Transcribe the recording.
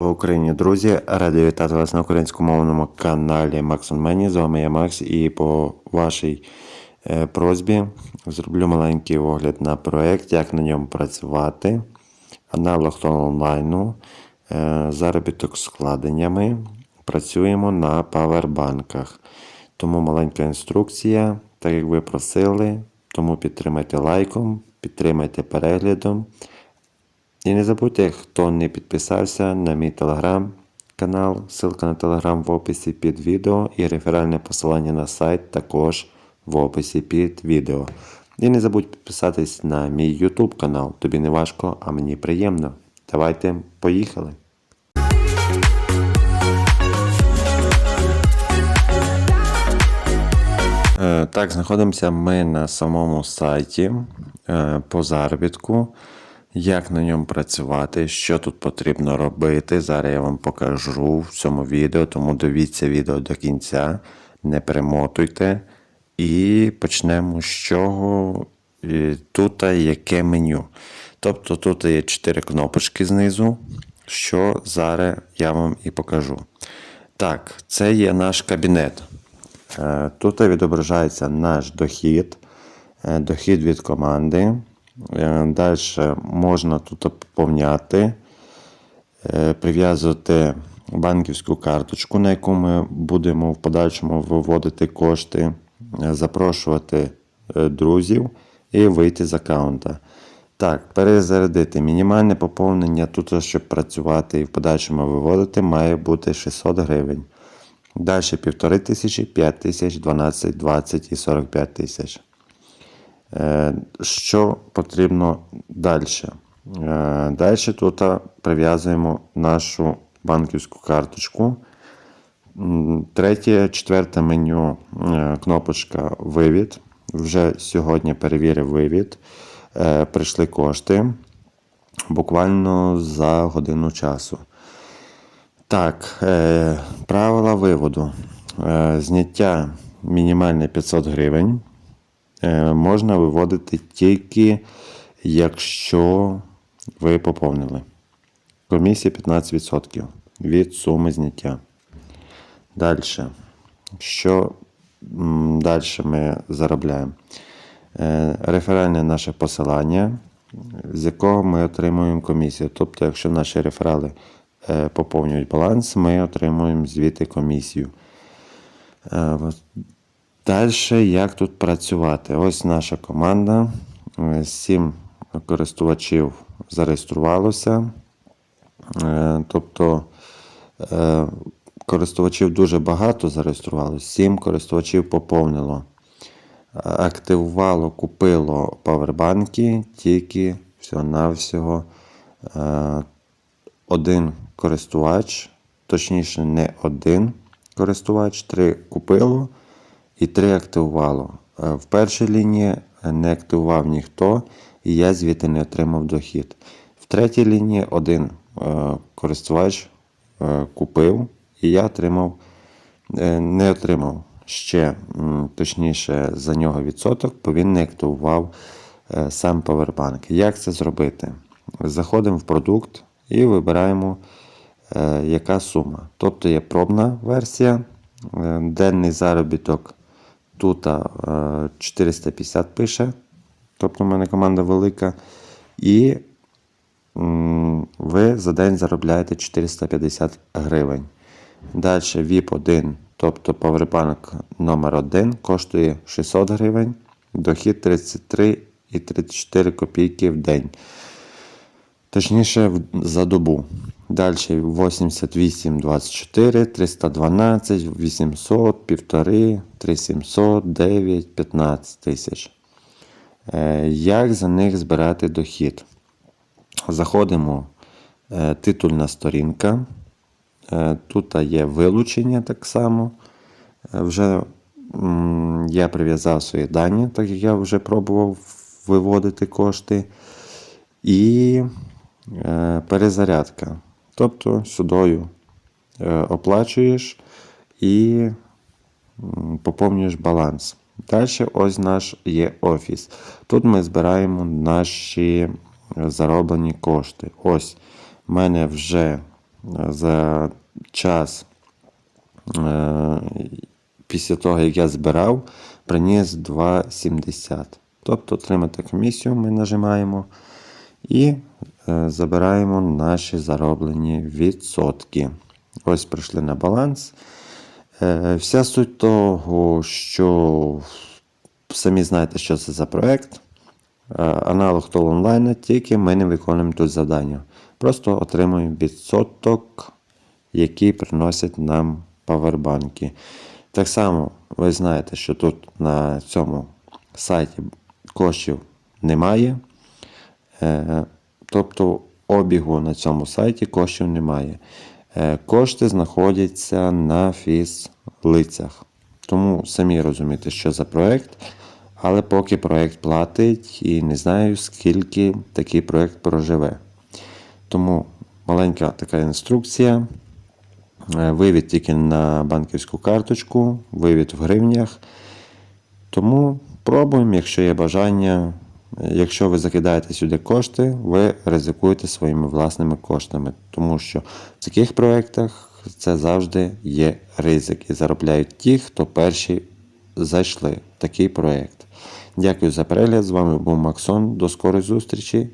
В Україні, друзі, радий вітати вас на українськомовному каналі Max on. З вами я Макс, і по вашій е, просьбі зроблю маленький огляд на проект, як на ньому працювати. Аналог онлайну, е, заробіток з складеннями. Працюємо на павербанках. Тому маленька інструкція, так як ви просили. Тому підтримайте лайком, підтримайте переглядом. І не забудьте, хто не підписався на мій телеграм-канал, ссылка на телеграм в описі під відео і реферальне посилання на сайт також в описі під відео. І не забудь підписатись на мій YouTube канал. Тобі не важко, а мені приємно. Давайте поїхали. Е, Так, знаходимося ми на самому сайті е, по заробітку. Як на ньому працювати, що тут потрібно робити. Зараз я вам покажу в цьому відео, тому дивіться відео до кінця, не перемотуйте. І почнемо з чого. Тут яке меню. Тобто тут є 4 кнопочки знизу, що зараз я вам і покажу. Так, це є наш кабінет. Е, Тут відображається наш дохід, е, дохід від команди. Далі можна тут поповняти, е, прив'язувати банківську карточку, на яку ми будемо в подальшому виводити кошти, е, запрошувати е, друзів і вийти з аккаунта. Так, перезарядити. Мінімальне поповнення тут, щоб працювати і в подальшому виводити, має бути 600 гривень. Далі 15 тисячі, 5 тисяч, 12, 20 і 45 тисяч. Е, Що потрібно далі? Далі тут прив'язуємо нашу банківську карточку. Третє, четверте меню е, кнопочка Вивід. Вже сьогодні перевірив вивід. Е, Прийшли кошти буквально за годину часу. Так, е, правила виводу. Е, зняття мінімальне 500 гривень. Е, можна виводити тільки, якщо ви поповнили. Комісія 15% від суми зняття. Далі. Що далі ми заробляємо? Е, реферальне наше посилання, з якого ми отримуємо комісію. Тобто, якщо наші реферали е, поповнюють баланс, ми отримуємо звідти комісію. Е, Далі, як тут працювати? Ось наша команда. Е, Сім користувачів зареєструвалося. Е, Тобто е, користувачів дуже багато зареєструвалося. Сім користувачів поповнило. Активувало, купило павербанки тільки всього-навсього е, один користувач, точніше, не один користувач, три купило і три активувало. Е, В першій лінії не активував ніхто, і я звідти не отримав дохід. В третій лінії один е, користувач е, купив, і я отримав, е, не отримав ще точніше за нього відсоток, бо він не активував е, сам Powerbank. Як це зробити? Заходимо в продукт і вибираємо, е, яка сума. Тобто є пробна версія, е, денний заробіток тут е, 450 пише. Тобто в мене команда велика. І ви за день заробляєте 450 гривень. Далі VIP 1, тобто Powerbank номер 1 коштує 600 гривень, дохід 33 і 34 копійки в день. Точніше, за добу. Далі 88, 24, 312, 800, 1,5, 3700, 9, 15 тисяч. Е, Як за них збирати дохід? Заходимо е, титульна сторінка. Е, Тут є вилучення так само. Вже я прив'язав свої дані, так як я вже пробував виводити кошти. І перезарядка. Тобто сюдою е, оплачуєш і поповнюєш баланс. Далі ось наш є офіс. Тут ми збираємо наші зароблені кошти. Ось в мене вже за час е, після того, як я збирав, приніс 2,70. Тобто отримати комісію ми нажимаємо і е, забираємо наші зароблені відсотки. Ось прийшли на баланс. Е, Вся суть того, що самі знаєте, що це за проект. Е, Аналог того онлайна, тільки ми не виконуємо тут завдання. Просто отримуємо відсоток, який приносять нам павербанки. Так само ви знаєте, що тут на цьому сайті коштів немає. Тобто обігу на цьому сайті коштів немає. Е, Кошти знаходяться на фіз-лицях. Тому самі розумієте, що за проект. Але поки проект платить і не знаю, скільки такий проект проживе. Тому маленька така інструкція. Е, Вивід тільки на банківську карточку, вивід в гривнях. Тому пробуємо, якщо є бажання. Якщо ви закидаєте сюди кошти, ви ризикуєте своїми власними коштами, тому що в таких проєктах це завжди є ризик і заробляють ті, хто перші зайшли в такий проєкт. Дякую за перегляд. З вами був Максон. До скорої зустрічі